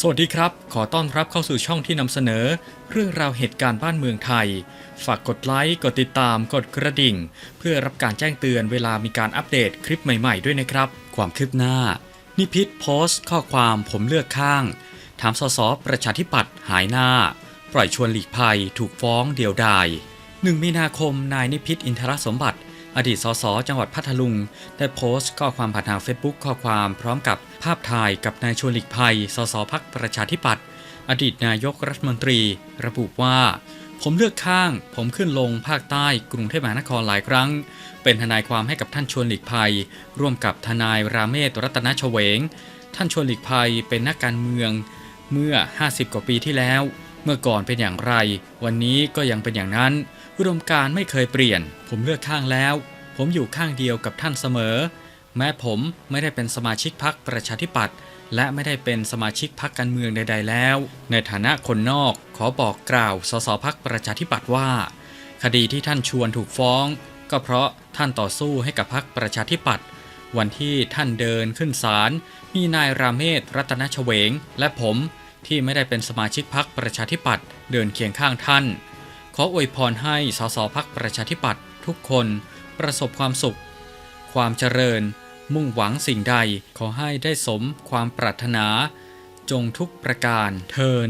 สวัสดีครับ ขอต้อนรับเข้าสู่ช่องที่นำเสนอ เรื่องราวเหตุการณ์บ้านเมืองไทย ฝากกดไลค์ กดติดตาม กดกระดิ่ง เพื่อรับการแจ้งเตือนเวลามีการอัปเดตคลิปใหม่ๆด้วยนะครับ ความคืบหน้า นิพิษโพสต์ ข้อความผมเลือกข้าง ถามสสประชาธิปัตย์หายหน้า ปล่อยชวนหลีกภัย ถูกฟ้องเดียวดายหนึ่งมีนาคมนายนิพิษอินทรสมบัติ อดีตสสจังหวัดพัทลุง ได้โพสต์ข้อความผ่านทางเฟซบุ๊กข้อความพร้อมกับภาพถ่ายกับนายชวนหลีกภัย สสพักประชาธิปัตย์อดีตนายกรัฐมนตรี ระบุว่า ผมเลือกข้าง ผมขึ้นลงภาคใต้กรุงเทพมหานครหลายครั้ง เป็นทนายความให้กับท่านชวนหลีกภัย ร่วมกับทนายราเมศรัตนชเวง ท่านชวนหลีกภัยเป็นนักการเมือง เมื่อ 50 กว่าปีที่แล้ว เมื่อก่อนเป็นอย่างไร วันนี้ก็ยังเป็นอย่างนั้น อุดมการไม่เคยเปลี่ยน ผมเลือกข้างแล้ว ผมอยู่ข้างเดียวกับท่านเสมอ แม้ผมไม่ได้เป็นสมาชิกพรรคประชาธิปัตย์และไม่ได้เป็นสมาชิกพรรคการเมืองใด ๆ แล้ว ในฐานะคนนอกขอบอกกล่าวสสพักประชาธิปัตย์ว่า คดีที่ท่านชวนถูกฟ้อง ก็เพราะท่านต่อสู้ให้กับพรรคประชาธิปัตย์วันที่ท่านเดินขึ้นศาลมีนายราเมศรัตนชเวง และผมที่ไม่ได้เป็นสมาชิกพรรคประชาธิปัตย์เดินเคียงข้างท่าน ขออวยพรให้สสพักประชาธิปัตย์ทุกคนประสบความสุข ความเจริญ มุ่งหวังสิ่งใดขอให้ได้สมความปรารถนา จงทุกประการเทิน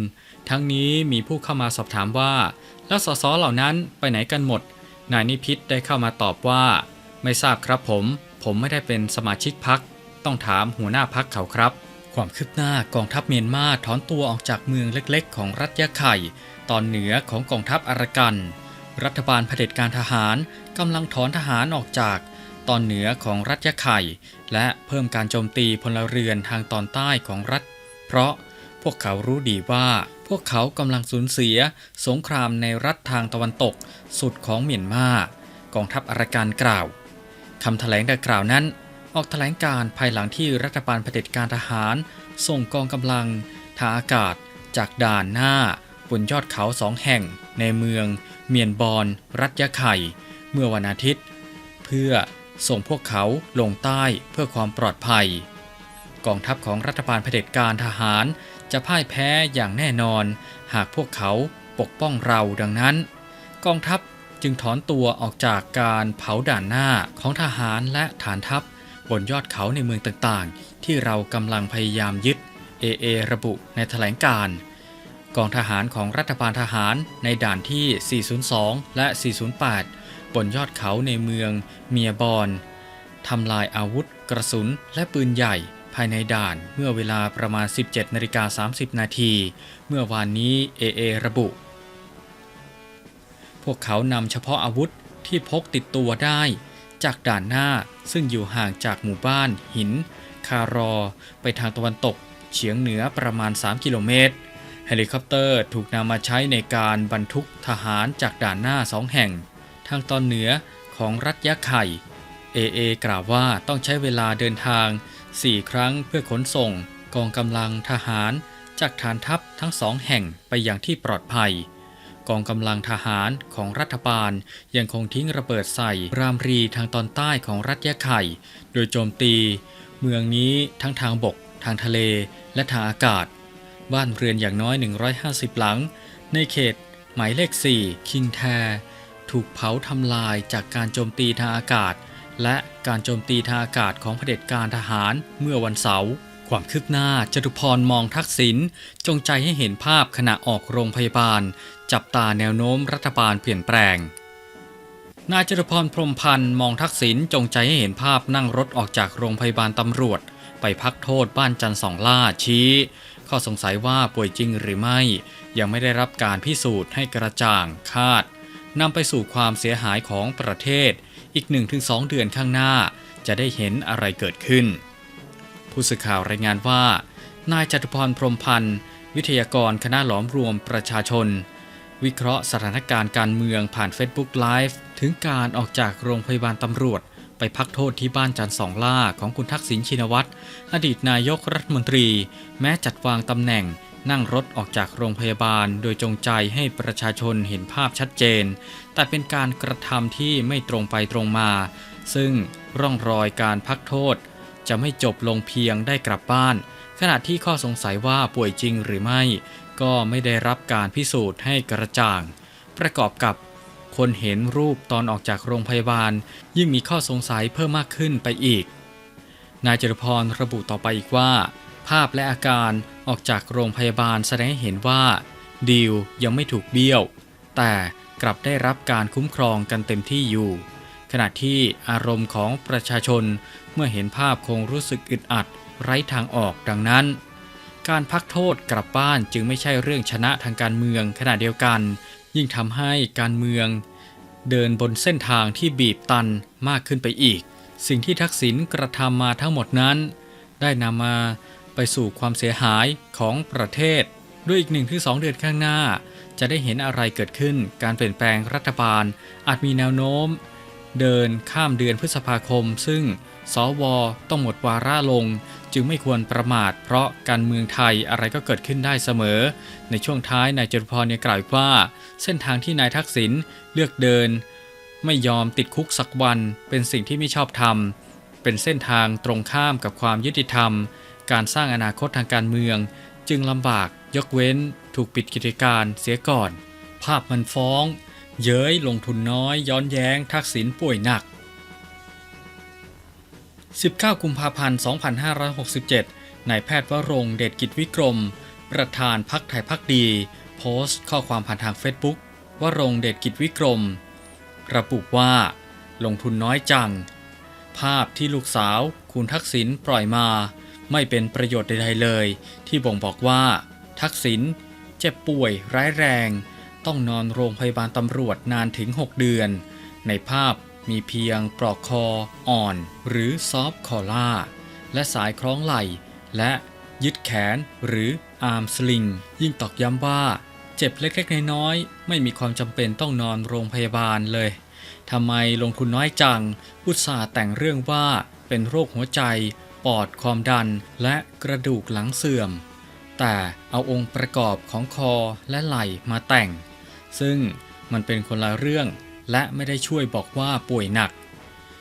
ทั้งนี้มีผู้เข้ามาสอบถามว่า แล้วสสเหล่านั้นไปไหนกันหมด นายนิพิษได้เข้ามาตอบว่า ไม่ทราบครับผม ผมไม่ได้เป็นสมาชิกพัก ต้องถามหัวหน้าพักเขาครับ ความคืบหน้ากองทัพเมียนมาถอนตัวออกจากเมืองเล็กๆ ของรัฐยะไข่ ตอนเหนือของกองทัพอารากัน รัฐบาลเผด็จการทหารกำลังถอนทหารออกจาก ตอนเหนือของรัฐยะไข่ และเพิ่มการโจมตีพลเรือนทางตอนใต้ของรัฐ เพราะพวกเขารู้ดีว่า พวกเขากำลังสูญเสีย สงครามในรัฐทางตะวันตกสุดของเมียนมากองทัพอารากันกล่าวคำแถลงดังกล่าวนั้น ออกแถลงการภายหลังที่รัฐบาลเผด็จการทหาร ส่งกองกำลังทางอากาศ จากด่านหน้าบนยอดเขาสองแห่ง ในเมือง เมียนบอน รัฐยะไข่ เมื่อวันอาทิตย์ เพื่อส่งพวกเขาลงใต้เพื่อความปลอดภัย กองทัพของรัฐบาลเผด็จการทหาร จะพ่ายแพ้อย่างแน่นอน หากพวกเขาปกป้องเราดังนั้น กองทัพจึงถอนตัวออกจากการเผาด่านหน้าของทหารและฐานทัพ บนยอดเขาในเมืองต่างๆ ที่เรากำลังพยายามยึด AA ระบุในแถลงการกองทหารของรัฐบาลทหารในด่านที่ 402 และ 408 บนยอดเขาในเมืองเมียบอนทำลายอาวุธ กระสุน และปืนใหญ่ภายในด่านเมื่อเวลาประมาณ 17นาฬิกา30 นาที เมื่อวานนี้ AA ระบุ พวกเขานำเฉพาะอาวุธที่พกติดตัวได้ จากด่านหน้าซึ่งอยู่ห่างจากหมู่บ้าน หิน คารอ ไปทางตะวันตกเฉียงเหนือประมาณ 3 กิโลเมตร เฮลิคอปเตอร์ถูกนำมาใช้ในการบรรทุกทหารจากด่านหน้าสองแห่ง ทางตอนเหนือของรัฐยะไข่ AA กล่าวว่าต้องใช้เวลาเดินทาง 4 ครั้งเพื่อขนส่ง กองกำลังทหาร จากฐานทัพทั้งสองแห่งไปอย่างที่ปลอดภัย กองกำลังทหารของรัฐบาล ยังคงทิ้งระเบิดใส่รามรีทางตอนใต้ของรัฐยะไข่ โดยโจมตี เมืองนี้ทั้งทางบก ทางทะเลและทางอากาศ บ้านเรือนอย่างน้อย 150 หลัง ในเขต หมายเลข 4 คิงแท ถูกเผาทำลายจากการโจมตีทางอากาศ และการโจมตีทางอากาศของเผด็จการทหารเมื่อวันเสาร์ ความคืบหน้าจตุพรมองทักษิณจงใจให้เห็นภาพขณะออกโรงพยาบาล จับตาแนวโน้มรัฐบาลเปลี่ยนแปลง นายจตุพรพรมพันธ์มองทักษิณจงใจให้เห็นภาพนั่งรถออกจากโรงพยาบาลตำรวจ ไปพักโทษบ้านจันทร์สองล่าชี้ ข้อสงสัยว่าป่วยจริงหรือไม่ ยังไม่ได้รับการพิสูจน์ให้กระจ่างคาดนำไปสู่ความเสียหายของประเทศ อีก 1-2 เดือนข้างหน้า จะได้เห็นอะไรเกิดขึ้น ผู้สื่อข่าวรายงานว่า นายจตุพรพรมพันธ์ วิทยากรคณะหลอมรวมประชาชน วิเคราะห์สถานการณ์การเมืองผ่าน Facebook Live ถึงการออกจากโรงพยาบาลตำรวจ ไปพักโทษที่บ้านจันสองล่าของคุณทักษิณชินวัตรอดีตนายกรัฐมนตรี แม้จัดวางตำแหน่งนั่งรถออกจากโรงพยาบาล โดยจงใจให้ประชาชนเห็นภาพชัดเจน แต่เป็นการกระทำที่ไม่ตรงไปตรงมา ซึ่งร่องรอยการพักโทษ จะไม่จบลงเพียงได้กลับบ้าน ขณะที่ข้อสงสัยว่าป่วยจริงหรือไม่ ก็ไม่ได้รับการพิสูจน์ให้กระจ่าง ประกอบกับคนเห็นรูปตอนออกจากโรงพยาบาล ยิ่งมีข้อสงสัยเพิ่มมากขึ้นไปอีก นายจตุพรระบุต่อไปอีกว่า ภาพและอาการออกจากโรงพยาบาลแสดงให้เห็นว่าดีลยังไม่ถูกเบี้ยว แต่กลับได้รับการคุ้มครองกันเต็มที่อยู่ ขณะที่อารมณ์ของประชาชน เมื่อเห็นภาพคงรู้สึกอึดอัด ไร้ทางออกดังนั้น การพักโทษกลับบ้านจึงไม่ใช่เรื่องชนะทางการเมืองขณะเดียวกัน ยิ่งทำให้การเมือง เดินบนเส้นทางที่บีบตันมากขึ้นไปอีก สิ่งที่ทักษิณกระทำมาทั้งหมดนั้น ได้นำมาไปสู่ความเสียหายของประเทศ ด้วยอีกหนึ่งถึงสองเดือนข้างหน้า จะได้เห็นอะไรเกิดขึ้น การเปลี่ยนแปลงรัฐบาล อาจมีแนวโน้ม เดินข้ามเดือนพฤษภาคม ซึ่งสวต้องหมดวาระลง จึงไม่ควรประมาท เพราะการเมืองไทยอะไรก็เกิดขึ้นได้เสมอ ในช่วงท้ายนายจตุพรยังกล่าวว่า เส้นทางที่นายทักษิณเลือกเดิน ไม่ยอมติดคุกสักวัน เป็นสิ่งที่ไม่ชอบธรรมเป็นเส้นทางตรงข้ามกับความยุติธรรม การสร้างอนาคตทางการเมือง จึงลำบากยกเว้น ถูกปิดกิจการเสียก่อน ภาพมันฟ้อง เย้ยลงทุนน้อยย้อนแย้งทักษิณป่วยหนัก 19 กุมภาพันธ์ 2567 นายแพทย์วรงเดชกิจวิกรม ประธานพักไทยพักดี โพสต์ข้อความผ่านทางเฟซบุ๊กวรงเดชกิจวิกรม ระบุว่า ลงทุนน้อยจัง ภาพที่ลูกสาวคุณทักษิณปล่อยมา ไม่เป็นประโยชน์ใดๆเลย ที่บ่งบอกว่า ทักษิณเจ็บป่วยร้ายแรง ต้องนอนโรงพยาบาลตำรวจนานถึง 6 เดือน ในภาพมีเพียงปลอกคอ อ่อน หรือซอฟคอล่า และสายคล้องไหล่ และยึดแขนหรืออาร์มสลิง ยิ่งตอกย้ำว่า เจ็บเล็กๆน้อยๆไม่มีความจำเป็นต้องนอนโรงพยาบาลเลยทำไมลงทุนน้อยจังอุตส่าห์แต่งเรื่องว่าเป็นโรคหัวใจ ปอดความดัน และกระดูกหลังเสื่อม แต่เอาองค์ประกอบของคอและไหล่มาแต่ง ซึ่งมันเป็นคนละเรื่องและไม่ได้ช่วยบอกว่าป่วยหนัก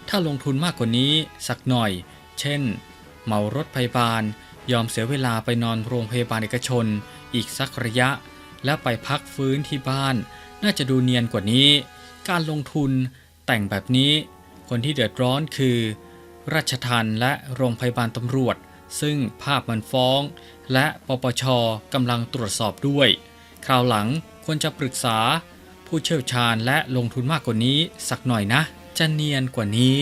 ถ้าลงทุนมากกว่านี้สักหน่อย เช่น เหมารถพยาบาล ยอมเสียเวลาไปนอนโรงพยาบาลเอกชน อีกสักระยะ แล้วไปพักฟื้นที่บ้าน น่าจะดูเนียนกว่านี้ การลงทุนแต่งแบบนี้ คนที่เดือดร้อนคือ ราชทันและโรงพยาบาลตำรวจ ซึ่งภาพมันฟ้อง และปปชกำลังตรวจสอบด้วย คราวหลัง ควรจะปรึกษา ผู้เชี่ยวชาญและลงทุนมากกว่านี้สักหน่อยนะ จะเนียนกว่านี้